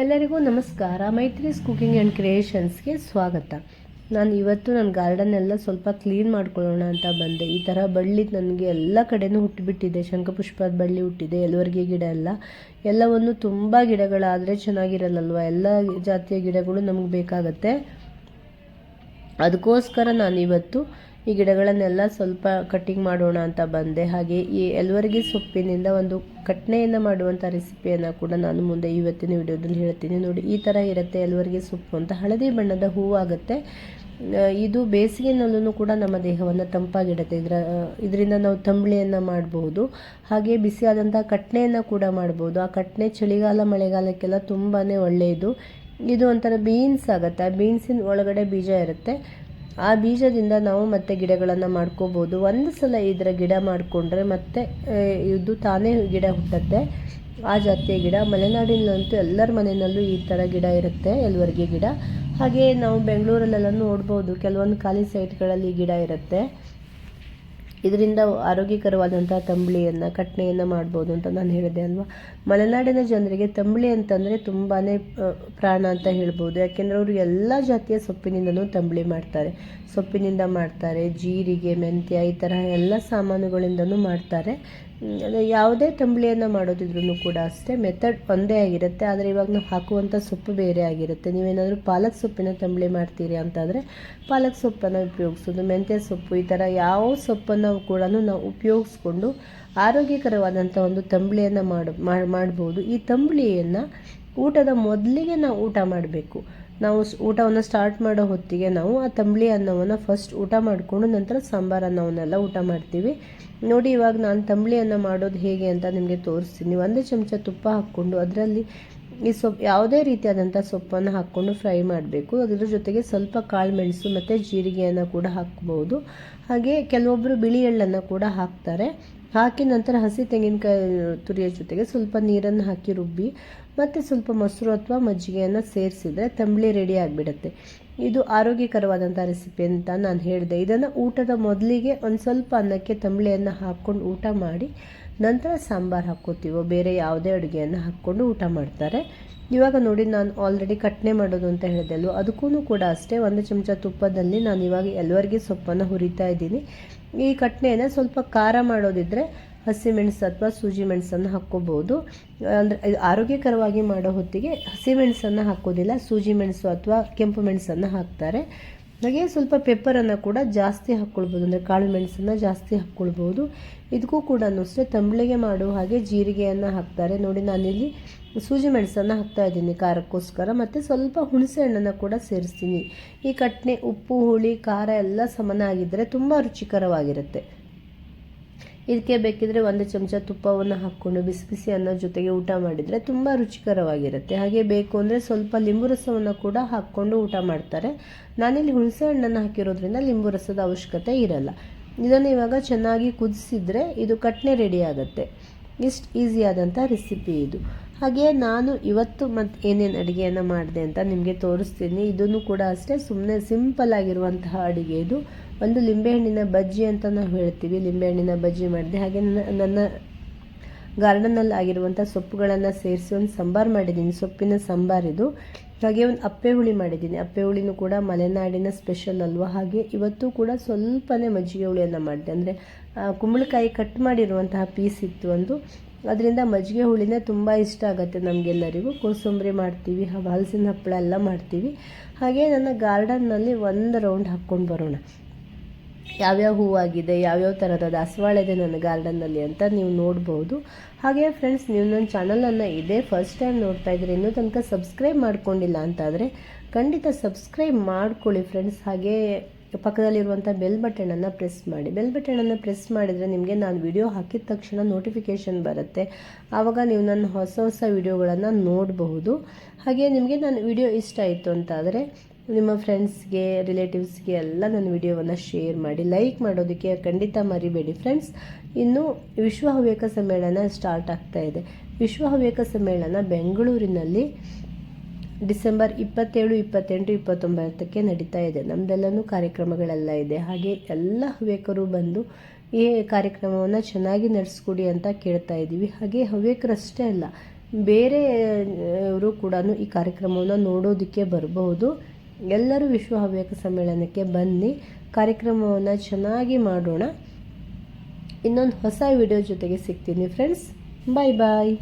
ಎಲ್ಲರಿಗೂ ನಮಸ್ಕಾರ. Maitri's cooking and ಕ್ರಿಯೇಷನ್ಸ್ಗೆ ಸ್ವಾಗತ. ನಾನು ಇವತ್ತು ನನ್ನ ಗಾರ್ಡನ್ ಎಲ್ಲ ಸ್ವಲ್ಪ ಕ್ಲೀನ್ ಮಾಡ್ಕೊಳ್ಳೋಣ ಅಂತ ಬಂದೆ. ಈ ಥರ ಬಳ್ಳಿ ನನಗೆ ಎಲ್ಲ ಕಡೆನೂ ಹುಟ್ಟಿಬಿಟ್ಟಿದೆ. ಶಂಖಪುಷ್ಪದ ಬಳ್ಳಿ ಹುಟ್ಟಿದೆ ಎಲ್ಲವರಿಗೆ ಗಿಡ ಎಲ್ಲ. ಎಲ್ಲವನ್ನು ತುಂಬ ಗಿಡಗಳಾದರೆ ಚೆನ್ನಾಗಿರಲ್ಲಲ್ವ? ಎಲ್ಲ ಜಾತಿಯ ಗಿಡಗಳು ನಮಗೆ ಬೇಕಾಗತ್ತೆ. ಅದಕ್ಕೋಸ್ಕರ ನಾನು ಇವತ್ತು ಈ ಗಿಡಗಳನ್ನೆಲ್ಲ ಸ್ವಲ್ಪ ಕಟ್ಟಿಂಗ್ ಮಾಡೋಣ ಅಂತ ಬಂದೆ. ಹಾಗೆ ಈ ಎಲ್ವರ್ಗಿ ಸೊಪ್ಪಿನಿಂದ ಒಂದು ಕಟ್ನೆಯನ್ನು ಮಾಡುವಂಥ ರೆಸಿಪಿಯನ್ನು ಕೂಡ ನಾನು ಮುಂದೆ ಇವತ್ತಿನ ವಿಡಿಯೋದಲ್ಲಿ ಹೇಳ್ತೀನಿ. ನೋಡಿ, ಈ ಥರ ಇರುತ್ತೆ ಎಲ್ವರ್ಗಿ ಸೊಪ್ಪು ಅಂತ. ಹಳದಿ ಬಣ್ಣದ ಹೂವಾಗುತ್ತೆ ಇದು ಬೇಸಿಗೆನಲ್ಲೂ ಕೂಡ ನಮ್ಮ ದೇಹವನ್ನು ತಂಪಾಗಿಡುತ್ತೆ. ಇದರ ಇದರಿಂದ ನಾವು ತಂಬಳಿಯನ್ನು ಮಾಡಬಹುದು ಹಾಗೆ ಬಿಸಿಯಾದಂಥ ಕಟ್ನೆಯನ್ನು ಕೂಡ ಮಾಡ್ಬೋದು. ಆ ಕಟ್ನೆ ಚಳಿಗಾಲ, ಮಳೆಗಾಲಕ್ಕೆಲ್ಲ ತುಂಬಾ ಒಳ್ಳೆಯದು. ಇದು ಒಂಥರ ಬೀನ್ಸ್ ಆಗುತ್ತೆ. ಆ ಬೀನ್ಸಿನ ಒಳಗಡೆ ಬೀಜ ಇರುತ್ತೆ. ಆ ಬೀಜದಿಂದ ನಾವು ಮತ್ತೆ ಗಿಡಗಳನ್ನು ಮಾಡ್ಕೋಬೋದು. ಒಂದು ಸಲ ಇದರ ಗಿಡ ಮಾಡಿಕೊಂಡ್ರೆ ಮತ್ತೆ ಇದು ತಾನೇ ಗಿಡ ಹುಟ್ಟುತ್ತೆ. ಆ ಜಾತಿಯ ಗಿಡ, ಮಲೆನಾಡಿನಲ್ಲಂತೂ ಎಲ್ಲರ ಮನೆಯಲ್ಲೂ ಈ ಥರ ಗಿಡ ಇರುತ್ತೆ, ಎಲ್ವರ್ಗಿ ಗಿಡ. ಹಾಗೆ ನಾವು ಬೆಂಗಳೂರಲ್ಲೆಲ್ಲ ನೋಡ್ಬೋದು, ಕೆಲವೊಂದು ಖಾಲಿ ಸೈಟ್ಗಳಲ್ಲಿ ಗಿಡ ಇರುತ್ತೆ. ಇದರಿಂದ ಆರೋಗ್ಯಕರವಾದಂಥ ತಂಬಳಿಯನ್ನು, ಕಟ್ನೆಯನ್ನು ಮಾಡ್ಬೋದು ಅಂತ ನಾನು ಹೇಳಿದೆ ಅಲ್ವಾ? ಮಲೆನಾಡಿನ ಜನರಿಗೆ ತಂಬಳಿ ಅಂತಂದರೆ ತುಂಬಾ ಪ್ರಾಣ ಅಂತ ಹೇಳ್ಬೋದು. ಯಾಕೆಂದರೆ ಅವರು ಎಲ್ಲ ಜಾತಿಯ ಸೊಪ್ಪಿನಿಂದಲೂ ತಂಬಳಿ ಮಾಡ್ತಾರೆ. ಸೊಪ್ಪಿನಿಂದ ಮಾಡ್ತಾರೆ, ಜೀರಿಗೆ, ಮೆಂತ್ಯ ಈ ಥರ ಎಲ್ಲ ಸಾಮಾನುಗಳಿಂದಲೂ ಮಾಡ್ತಾರೆ. ಅದು ಯಾವುದೇ ತಂಬಳಿಯನ್ನು ಮಾಡೋದಿದ್ರೂ ಕೂಡ ಅಷ್ಟೇ, ಮೆಥಡ್ ಒಂದೇ ಆಗಿರುತ್ತೆ. ಆದರೆ ಇವಾಗ ನಾವು ಹಾಕುವಂಥ ಸೊಪ್ಪು ಬೇರೆ ಆಗಿರುತ್ತೆ. ನೀವೇನಾದರೂ ಪಾಲಕ್ ಸೊಪ್ಪಿನ ತಂಬಳಿ ಮಾಡ್ತೀರಿ ಅಂತಾದರೆ ಪಾಲಕ್ ಸೊಪ್ಪನ್ನು ಉಪಯೋಗಿಸೋದು, ಮೆಂತ್ಯ ಸೊಪ್ಪು, ಈ ಥರ ಯಾವ ಸೊಪ್ಪನ್ನು ಕೂಡ ನಾವು ಉಪಯೋಗಿಸ್ಕೊಂಡು ಆರೋಗ್ಯಕರವಾದಂಥ ಒಂದು ತಂಬಳಿಯನ್ನು ಮಾಡ ಮಾಡ್- ಮಾಡ್ಬೋದು. ಈ ತಂಬಳಿಯನ್ನು ಊಟದ ಮೊದಲಿಗೆ ನಾವು ಊಟ ಮಾಡಬೇಕು. ನಾವು ಊಟವನ್ನು ಸ್ಟಾರ್ಟ್ ಮಾಡೋ ಹೊತ್ತಿಗೆ ನಾವು ಆ ತಂಬಳಿ ಅನ್ನವನ್ನು ಫಸ್ಟ್ ಊಟ ಮಾಡಿಕೊಂಡು ನಂತರ ಸಾಂಬಾರು ಅನ್ನವನ್ನೆಲ್ಲ ಊಟ ಮಾಡ್ತೀವಿ. ನೋಡಿ ಇವಾಗ ನಾನು ತಂಬಳಿಯನ್ನು ಮಾಡೋದು ಹೇಗೆ ಅಂತ ನಿಮಗೆ ತೋರಿಸ್ತೀನಿ. ಒಂದು ಚಮಚ ತುಪ್ಪ ಹಾಕ್ಕೊಂಡು ಅದರಲ್ಲಿ ಈ ಸೊಪ್ಪು ಯಾವುದೇ ರೀತಿಯಾದಂಥ ಸೊಪ್ಪನ್ನು ಹಾಕ್ಕೊಂಡು ಫ್ರೈ ಮಾಡಬೇಕು. ಅದರ ಜೊತೆಗೆ ಸ್ವಲ್ಪ ಕಾಳು ಮೆಣಸು ಮತ್ತು ಜೀರಿಗೆಯನ್ನು ಕೂಡ ಹಾಕ್ಬೋದು. ಹಾಗೆ ಕೆಲವೊಬ್ಬರು ಬಿಳಿ ಎಳ್ಳನ್ನು ಕೂಡ ಹಾಕ್ತಾರೆ. ಹಾಕಿ ನಂತರ ಹಸಿ ತೆಂಗಿನಕಾಯಿ ತುರಿಯ ಜೊತೆಗೆ ಸ್ವಲ್ಪ ನೀರನ್ನು ಹಾಕಿ ರುಬ್ಬಿ ಮತ್ತು ಸ್ವಲ್ಪ ಮೊಸರು ಅಥವಾ ಮಜ್ಜಿಗೆಯನ್ನು ಸೇರಿಸಿದರೆ ತಂಬಳಿ ರೆಡಿ ಆಗಿಬಿಡುತ್ತೆ. ಇದು ಆರೋಗ್ಯಕರವಾದಂಥ ರೆಸಿಪಿ ಅಂತ ನಾನು ಹೇಳಿದೆ. ಇದನ್ನು ಊಟದ ಮೊದಲಿಗೆ ಒಂದು ಸ್ವಲ್ಪ ಅನ್ನಕ್ಕೆ ತಂಬಳಿಯನ್ನು ಹಾಕ್ಕೊಂಡು ಊಟ ಮಾಡಿ ನಂತರ ಸಾಂಬಾರು ಹಾಕ್ಕೋತೀವೋ, ಬೇರೆ ಯಾವುದೇ ಅಡುಗೆಯನ್ನು ಹಾಕ್ಕೊಂಡು ಊಟ ಮಾಡ್ತಾರೆ. ಇವಾಗ ನೋಡಿ, ನಾನು ಆಲ್ರೆಡಿ ಕಟ್ನೆ ಮಾಡೋದು ಅಂತ ಹೇಳಿದೆ ಅಲ್ವ? ಅದಕ್ಕೂ ಕೂಡ ಅಷ್ಟೇ, ಒಂದು ಚಮಚ ತುಪ್ಪದಲ್ಲಿ ನಾನು ಇವಾಗ ಎಲ್ವರ್ಗಿ ಸೊಪ್ಪನ್ನು ಹುರಿತಾ ಇದ್ದೀನಿ. ಈ ಕಟ್ನೆಯನ್ನು ಸ್ವಲ್ಪ ಖಾರ ಮಾಡೋದಿದ್ರೆ ಹಸಿಮೆಣಸು ಅಥವಾ ಸೂಜಿ ಮೆಣಸನ್ನು ಹಾಕ್ಕೋಬೋದು. ಅಂದರೆ ಆರೋಗ್ಯಕರವಾಗಿ ಮಾಡೋ ಹೊತ್ತಿಗೆ ಹಸಿಮೆಣಸನ್ನು ಹಾಕೋದಿಲ್ಲ, ಸೂಜಿ ಮೆಣಸು ಅಥವಾ ಕೆಂಪು ಮೆಣಸನ್ನು ಹಾಕ್ತಾರೆ. ಹಾಗೆ ಸ್ವಲ್ಪ ಪೆಪ್ಪರನ್ನು ಕೂಡ ಜಾಸ್ತಿ ಹಾಕ್ಕೊಳ್ಬೋದು, ಅಂದರೆ ಕಾಳು ಮೆಣಸನ್ನು ಜಾಸ್ತಿ ಹಾಕ್ಕೊಳ್ಬೋದು. ಇದಕ್ಕೂ ಕೂಡ ಅಷ್ಟೇ, ತಂಬಳಿಗೆ ಮಾಡುವ ಹಾಗೆ ಜೀರಿಗೆಯನ್ನು ಹಾಕ್ತಾರೆ. ನೋಡಿ, ನಾನಿಲ್ಲಿ ಸೂಜಿ ಮೆಣಸನ್ನು ಹಾಕ್ತಾ ಇದ್ದೀನಿ ಖಾರಕ್ಕೋಸ್ಕರ, ಮತ್ತು ಸ್ವಲ್ಪ ಹುಣಸೆ ಹಣ್ಣನ್ನು ಕೂಡ ಸೇರಿಸ್ತೀನಿ. ಈ ಕಟ್ನೆ, ಉಪ್ಪು, ಹುಳಿ, ಖಾರ ಎಲ್ಲ ಸಮನಾಗಿದ್ದರೆ ತುಂಬ ರುಚಿಕರವಾಗಿರುತ್ತೆ. ಇದಕ್ಕೆ ಬೇಕಿದ್ರೆ ಒಂದು ಚಮಚ ತುಪ್ಪವನ್ನು ಹಾಕ್ಕೊಂಡು ಬಿಸಿ ಬಿಸಿ ಅನ್ನೋ ಜೊತೆಗೆ ಊಟ ಮಾಡಿದರೆ ತುಂಬ ರುಚಿಕರವಾಗಿರುತ್ತೆ. ಹಾಗೆ ಬೇಕು ಅಂದರೆ ಸ್ವಲ್ಪ ಲಿಂಬು ರಸವನ್ನು ಕೂಡ ಹಾಕ್ಕೊಂಡು ಊಟ ಮಾಡ್ತಾರೆ. ನಾನಿಲ್ಲಿ ಹುಣಸೆ ಹಣ್ಣನ್ನು ಹಾಕಿರೋದ್ರಿಂದ ಲಿಂಬು ರಸದ ಅವಶ್ಯಕತೆ ಇರಲ್ಲ. ಇದನ್ನು ಇವಾಗ ಚೆನ್ನಾಗಿ ಕುದಿಸಿದ್ರೆ ಇದು ಕಟ್ನೆ ರೆಡಿ ಆಗುತ್ತೆ. ಇಷ್ಟು ಈಸಿಯಾದಂಥ ರೆಸಿಪಿ ಇದು. ಹಾಗೆ ನಾನು ಇವತ್ತು ಮತ್ತು ಏನೇನು ಅಡುಗೆಯನ್ನು ಮಾಡಿದೆ ಅಂತ ನಿಮಗೆ ತೋರಿಸ್ತೀನಿ. ಇದನ್ನು ಕೂಡ ಅಷ್ಟೇ ಸುಮ್ಮನೆ ಸಿಂಪಲ್ ಆಗಿರುವಂತಹ ಅಡುಗೆ ಇದು. ಒಂದು ಲಿಂಬೆಹಣ್ಣಿನ ಬಜ್ಜಿ ಅಂತ ನಾವು ಹೇಳ್ತೀವಿ. ಲಿಂಬೆಹಣ್ಣಿನ ಬಜ್ಜಿ ಮಾಡಿದೆ. ಹಾಗೆ ನನ್ನ ಗಾರ್ಡನಲ್ಲಿ ಆಗಿರುವಂಥ ಸೊಪ್ಪುಗಳನ್ನು ಸೇರಿಸಿ ಒಂದು ಸಾಂಬಾರು ಮಾಡಿದ್ದೀನಿ. ಸೊಪ್ಪಿನ ಸಾಂಬಾರಿದು ಹಾಗೆ ಒಂದು ಅಪ್ಪೆ ಹುಳಿ ಮಾಡಿದ್ದೀನಿ. ಅಪ್ಪೆ ಹುಳಿನೂ ಕೂಡ ಮಲೆನಾಡಿನ ಸ್ಪೆಷಲ್ ಅಲ್ವಾ? ಹಾಗೆ ಇವತ್ತು ಕೂಡ ಸ್ವಲ್ಪನೇ ಮಜ್ಜಿಗೆ ಹುಳಿಯನ್ನು ಮಾಡಿದೆ. ಅಂದರೆ ಕುಂಬಳಕಾಯಿ ಕಟ್ ಮಾಡಿರುವಂತಹ ಪೀಸ್ ಇತ್ತು ಒಂದು. ಅದರಿಂದ ಮಜ್ಜಿಗೆ ಹುಳಿನೇ ತುಂಬ ಇಷ್ಟ ಆಗುತ್ತೆ ನಮಗೆಲ್ಲರಿಗೂ. ಕೋಸಂಬರಿ ಮಾಡ್ತೀವಿ ಹಲಸಿನ ಹಪ್ಪಳ ಎಲ್ಲ ಮಾಡ್ತೀವಿ. ಹಾಗೆ ನನ್ನ ಗಾರ್ಡನ್ನಲ್ಲಿ ಒಂದು ರೌಂಡ್ ಹಾಕ್ಕೊಂಡು ಬರೋಣ. ಯಾವ್ಯಾವ ಹೂವಾಗಿದೆ, ಯಾವ್ಯಾವ ಥರದ ದಾಸವಾಳ ಇದೆ ನನ್ನ ಗಾರ್ಡನ್ನಲ್ಲಿ ಅಂತ ನೀವು ನೋಡ್ಬೋದು. ಹಾಗೆ ಫ್ರೆಂಡ್ಸ್ ನೀವು ನನ್ನ ಚಾನಲನ್ನು ಇದೇ ಫಸ್ಟ್ ಟೈಮ್ ನೋಡ್ತಾ ಇದ್ರೆ ಇನ್ನೂ ತನಕ ಸಬ್ಸ್ಕ್ರೈಬ್ ಮಾಡ್ಕೊಂಡಿಲ್ಲ ಅಂತಾದರೆ ಖಂಡಿತ ಸಬ್ಸ್ಕ್ರೈಬ್ ಮಾಡ್ಕೊಳ್ಳಿ ಫ್ರೆಂಡ್ಸ್ ಹಾಗೆ ಪಕ್ಕದಲ್ಲಿರುವಂಥ ಬೆಲ್ ಬಟನನ್ನು ಪ್ರೆಸ್ ಮಾಡಿ. ಬೆಲ್ ಬಟನನ್ನು ಪ್ರೆಸ್ ಮಾಡಿದರೆ ನಿಮಗೆ ನಾನು ವಿಡಿಯೋ ಹಾಕಿದ ತಕ್ಷಣ ನೋಟಿಫಿಕೇಷನ್ ಬರುತ್ತೆ. ಆವಾಗ ನೀವು ನನ್ನ ಹೊಸ ಹೊಸ ವಿಡಿಯೋಗಳನ್ನು ನೋಡಬಹುದು. ಹಾಗೆ ನಿಮಗೆ ನನ್ನ ವಿಡಿಯೋ ಇಷ್ಟ ಆಯಿತು ಅಂತಾದರೆ ನಿಮ್ಮ ಫ್ರೆಂಡ್ಸ್ಗೆ ರಿಲೇಟಿವ್ಸ್ಗೆ ಎಲ್ಲ ನನ್ನ ವಿಡಿಯೋವನ್ನು ಶೇರ್ ಮಾಡಿ ಲೈಕ್ ಮಾಡೋದಕ್ಕೆ ಖಂಡಿತ ಮರಿಬೇಡಿ ಫ್ರೆಂಡ್ಸ್ ಇನ್ನು ವಿಶ್ವ ಹವ್ಯಕ ಸಮ್ಮೇಳನ ಸ್ಟಾರ್ಟ್ ಆಗ್ತಾ ಇದೆ. ವಿಶ್ವ ಹವ್ಯಕ ಸಮ್ಮೇಳನ ಬೆಂಗಳೂರಿನಲ್ಲಿ ಡಿಸೆಂಬರ್ ಇಪ್ಪತ್ತೇಳು, ಇಪ್ಪತ್ತೆಂಟು, ಇಪ್ಪತ್ತೊಂಬತ್ತಕ್ಕೆ ನಡೀತಾ ಇದೆ. ನಮ್ಮದೆಲ್ಲನೂ ಕಾರ್ಯಕ್ರಮಗಳೆಲ್ಲ ಇದೆ. ಹಾಗೆ ಎಲ್ಲ ಹವ್ಯಕರು ಬಂದು ಈ ಕಾರ್ಯಕ್ರಮವನ್ನು ಚೆನ್ನಾಗಿ ನಡೆಸ್ಕೊಡಿ ಅಂತ ಕೇಳ್ತಾ ಇದ್ದೀವಿ. ಹಾಗೆ ಹವ್ಯಕರಷ್ಟೇ ಅಲ್ಲ ಬೇರೆಯವರು ಕೂಡ ಈ ಕಾರ್ಯಕ್ರಮವನ್ನು ನೋಡೋದಕ್ಕೆ ಬರಬಹುದು. ಎಲ್ಲರೂ ವಿಶ್ವ ಹವ್ಯಕ ಸಮ್ಮೇಳನಕ್ಕೆ ಬನ್ನಿ. ಕಾರ್ಯಕ್ರಮವನ್ನು ಚೆನ್ನಾಗಿ ಮಾಡೋಣ. ಇನ್ನೊಂದು ಹೊಸ ವಿಡಿಯೋ ಜೊತೆಗೆ ಸಿಗ್ತೀನಿ ಫ್ರೆಂಡ್ಸ್ ಬಾಯ್ ಬಾಯ್